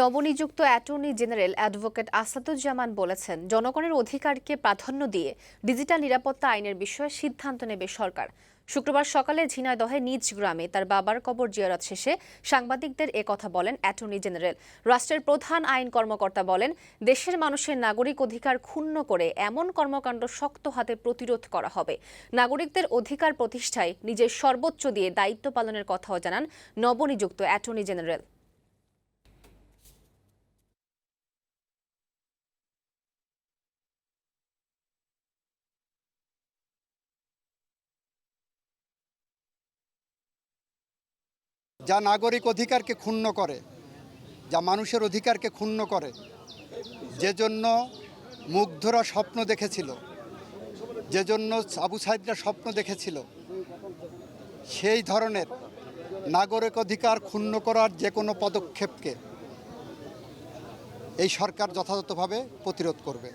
নবনিযুক্ত attorney general advocate Asaduzzaman বলেছেন, জনগণের অধিকারকে প্রাধান্য দিয়ে ডিজিটাল নিরাপত্তা আইনের বিষয়ে সিদ্ধান্ত নেবে সরকার। শুক্রবার সকালে ঝিনাইদহে নিজ গ্রামে তার বাবার কবর জিয়ারত শেষে সাংবাদিকদের এ কথা বলেন অ্যাটর্নি জেনারেল। রাষ্ট্রের প্রধান আইন কর্মকর্তা বলেন, দেশের মানুষের নাগরিক অধিকার ক্ষুণ্ণ করে এমন কর্মকাণ্ড শক্ত হাতে প্রতিরোধ করা হবে। নাগরিকদের অধিকার প্রতিষ্ঠায় নিজের সর্বোচ্চ দিয়ে দায়িত্ব পালনের কথাও জানান নবনিযুক্ত অ্যাটর্নি জেনারেল। যা নাগরিক অধিকারকে ক্ষুণ্ণ করে, যা মানুষের অধিকারকে ক্ষুণ্ণ করে যে জন্য মুগ্ধরা স্বপ্ন দেখেছিল যে জন্য আবু সাইদরা স্বপ্ন দেখেছিল, সেই ধরনের নাগরিক অধিকার ক্ষুণ্ণ করার যে কোনো পদক্ষেপকে এই সরকার যথাযথভাবে প্রতিরোধ করবে।